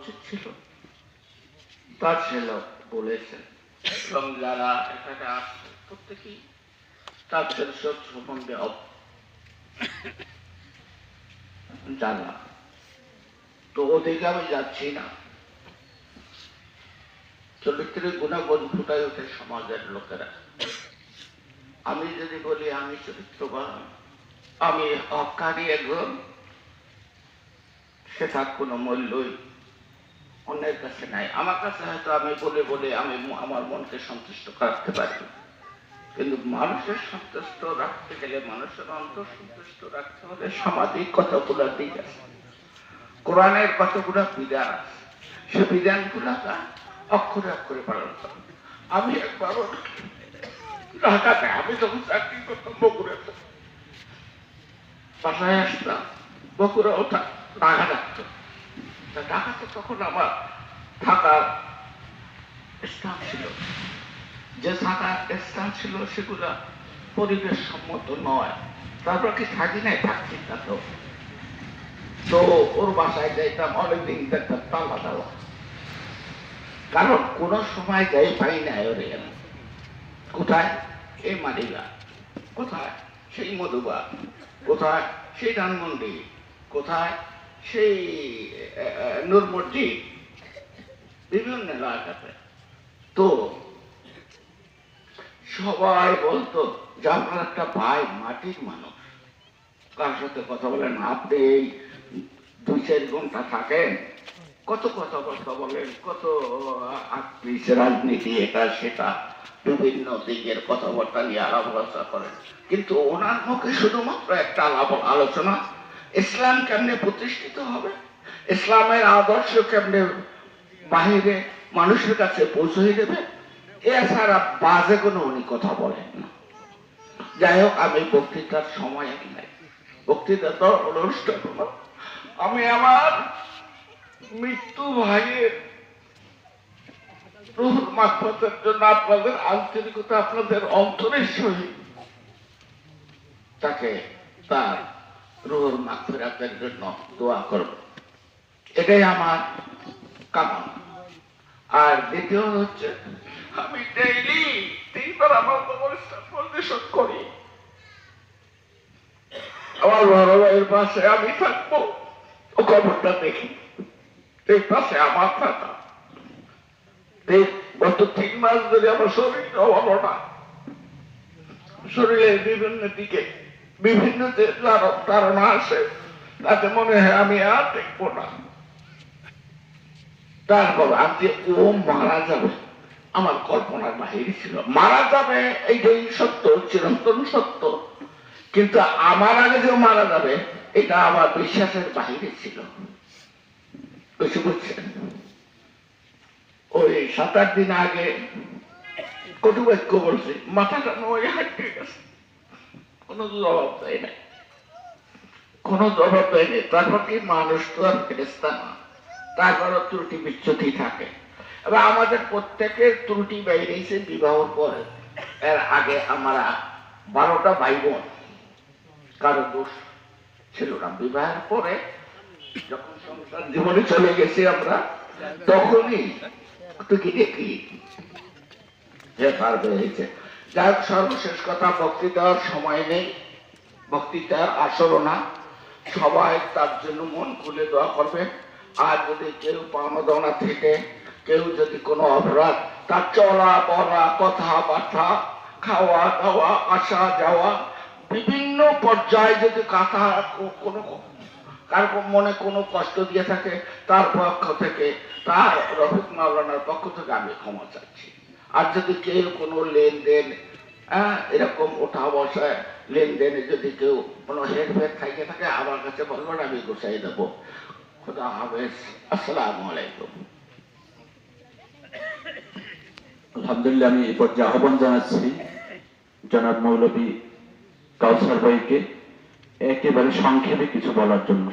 উচিত ছিল তার ছেলে বলেছেন এবং যারা এখানে আসছে, প্রত্যেকেই তার ছেলে সব সম্বন্ধে জানা। তো ওদিকে আমি যাচ্ছি না। চরিত্রের গুণাগুণ ফুটাই ওঠে সমাজের লোকেরা। আমি যদি বলি, আমি চরিত্রবান, আমি হকারি একজন, সেটার কোনো মূল্যই অন্যের কাছে নাই। আমার কাছে হয়তো আমি বলে বলে আমি আমার মনকে সন্তুষ্ট রাখতে পারি। কিন্তু মানুষের সন্তুষ্ট রাখতে গেলে মানুষের অন্তর সন্তুষ্ট রাখতে হলে সামাজিক কতগুলো দিক আছে। কোরআনের কতগুলো বিধান আছে। সে বিধানগুলো অক্ষরে অক্ষরে পালন করে। আমি একবার ঢাকাতে আমি যখন চাকরি করতাম বগুড়াতে বাসায় আসতাম বগুড়া ওঠা ঢাকা ডাকতো তা ঢাকাতে তখন আমার থাকার স্থান ছিল। যে থাকার স্থান ছিল সেগুলা পরিবেশ সম্মত নয়। তারপর কি থাকি নাই থাকছি না তো। তো ওর বাসায় যাইতাম, অনেকদিন দেখতাম, তালা তালা কারণ কোন সময় যাই পাই নাই ওরে কোথায়? এই মারিলা কোথায়? সেই মধুবা কোথায়? সেই ধানমন্ডি। কোথায়? সেই নূর মসজিদ বিভিন্ন এলাকাতে। তো সবাই বলতো যে আপনার একটা ভাই মাটির মানুষ। কার সাথে কথা বলেন? আপনি এই দুই চার ঘণ্টা থাকেন, কত কথা কথা বলেন, কত আক্রিস রাজনীতি, এটা, সেটা, বিভিন্ন দিকের কথাবার্তা নিয়ে আলাপ আলোচনা করেন। কিন্তু ওনার মুখে শুধুমাত্র একটা আলাপ আলোচনা ইসলাম কেমনে প্রতিষ্ঠিত হবে? ইসলামের আদর্শ কেমনে বাহিরে মানুষের কাছে পৌঁছে দেবে? এছাড়া বাজে কোনো উনি কথা বলেন যাই হোক, আমি বক্তৃতার সময় নাই। বক্তৃতা তো অনুষ্ঠান। আমি আমার মৃত্যু ভাইয়ের রুহুর মাকফতের জন্য আপনাদের আন্তরিকতা, আপনাদের অন্তরের সহিত তাকে তার রুহুর মাকফিরাতের জন্য দোয়া করব। এটাই আমার কামনা। আর দ্বিতীয় হচ্ছে, আমি ডেইলি তিনবার আমার কবরস্থান পরিবেশন করি। আমার বড় ভাইয়ের পাশে আমি থাকব, ও কবরটা দেখি। এই পাশে আমার থাকা। গত তিন মাস ধরে আমার শরীর ভালো না। শরীরের বিভিন্ন দিকে বিভিন্ন যে ধার- ধারণা আসে তাতে মনে হয় আমি আর দেখব না। তারপর আজকে ও মারা যাবে। আমার কল্পনার বাহিরে ছিল। মারা যাবে, এইটাই সত্য, চিরন্তন সত্য। কিন্তু আমার আগে যে মারা যাবে, এটা আমার বিশ্বাসের বাহিরে ছিল। বুঝছেন ওই সাত আট দিন আগে কটু বাক্য বলছে, মাথাটা নয়, হাঁটতে গেছে। কোনো জবাব দেয় না কোনো জবাব দেয়নি তারপর কি মানুষ তো আর ফেরেস্তা না। তারপরও ত্রুটি বিচ্যুতি থাকে। এবার আমাদের প্রত্যেকের ত্রুটি বেরিয়েছে বিবাহর পরে। এর আগে আমরা বারোটা ভাই বোন কারও দোষ ছিল না। বিবাহের পরে যখন সংসার জীবনে চলে গেছি আমরা, তখনই একটু কি দেখি? যে পার হয়েছে যাই সর্বশেষ কথা, বক্তৃতার সময় নেই, বক্তৃতার আসরও না সবাই তার জন্য মন খুলে দোয়া করবে আর যদি কেউ পাওনা থেকে, কেউ যদি কোনো অপরাধ, তার চলা, বলা, কথাবার্তা, খাওয়া, দাওয়া, আসা, যাওয়া, বিভিন্ন পর্যায়ে যদি কথা কোনো, কার মনে কোনো কষ্ট দিয়ে থাকে, তার পক্ষ থেকে, তার রফিক মাওলানার পক্ষ থেকে আমি ক্ষমা চাচ্ছি। আর যদি কেউ কোনো লেনদেন হ্যাঁ এরকম ওঠা বসায় লেনদেনে যদি কেউ কোনো হেরফের থাকে থাকে আমার কাছে বলবেন, আমি গোসাই দেবো। খুদা হাফেজ। আসসালামু আলাইকুম। আলহামদুলিল্লাহ, আমি এই পর্যায়ে আহ্বান জানাচ্ছি জনাব মৌলবী কাউসার ভাইকে। একেবারে সংক্ষেপে কিছু বলার জন্য।